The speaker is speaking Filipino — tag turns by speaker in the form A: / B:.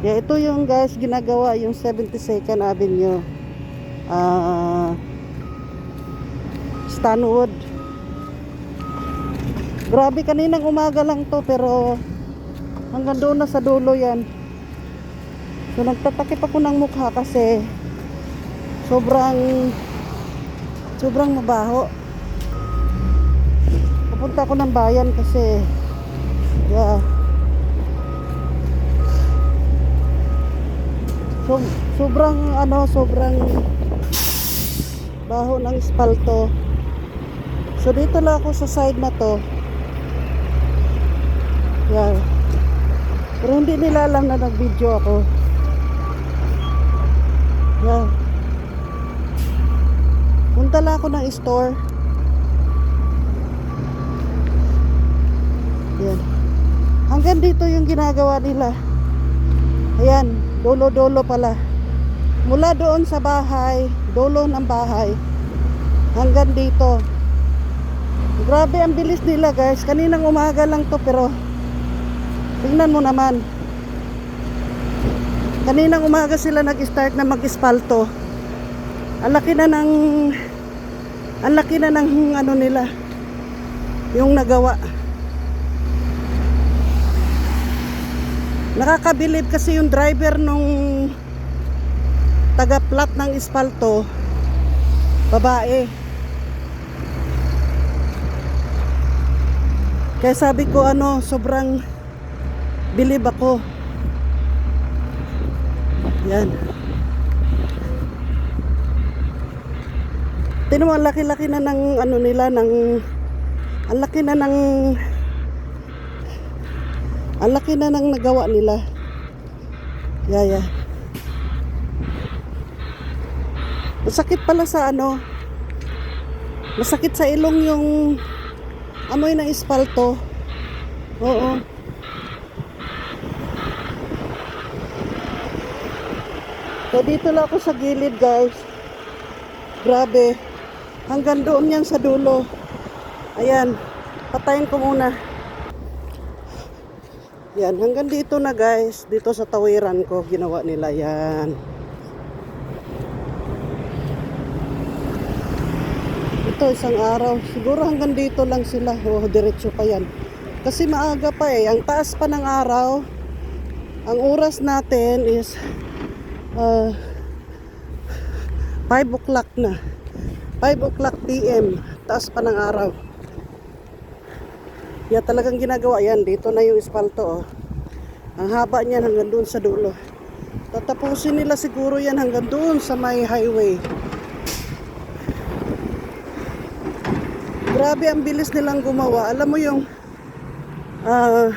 A: Yeah, ito yung guys ginagawa yung 72nd Avenue. Ah Stanwood. Grabe kaninang umaga lang to pero hanggang doon na sa dulo yan. So nagtatakip ako ng mukha kasi sobrang sobrang mabaho. Pupunta ako ng bayan kasi yeah. So, sobrang ano, sobrang baho ng espalto. So dito lang ako sa side na to. Yan. Pero hindi nila alam na nag-video ako. Yan. Punta lang ako ng store. Yan. Hanggang dito yung ginagawa nila. Ayan, dolo-dolo pala. Mula doon sa bahay, dolo ng bahay, hanggang dito. Grabe ang bilis nila guys. Kaninang umaga lang to pero tingnan mo naman. Kaninang umaga sila nag-start na mag-espalto. Ang laki na ng ang laki na ng ano nila yung nagawa. Nakakabilib kasi yung driver nung taga-plat ng espalto babae. Kaya sabi ko ano, sobrang bilib ako. Yan. Ang laki-laki na ng ano nila, ng ang laki na ng ang laki na ng nagawa nila. Yaya. Masakit pala sa ano. Masakit sa ilong yung amoy ng espalto. Oo. So dito lang ako sa gilid guys. Grabe. Hanggang doon yan sa dulo. Ayan. Patayin ko muna. Yan, hanggang dito na guys. Dito sa tawiran ko, ginawa nila yan. Ito, isang araw. Siguro hanggang dito lang sila. Oh, diretso pa yan. Kasi maaga pa eh. Ang taas pa ng araw. Ang oras natin is uh, 5 o'clock na. 5 o'clock PM. Taas pa ng araw. Yeah, talagang ginagawa yan. Dito na yung espalto. Oh. Ang haba niyan hanggang doon sa dulo. Tatapusin nila siguro yan hanggang doon sa may highway. Grabe ang bilis nilang gumawa. Alam mo yung ah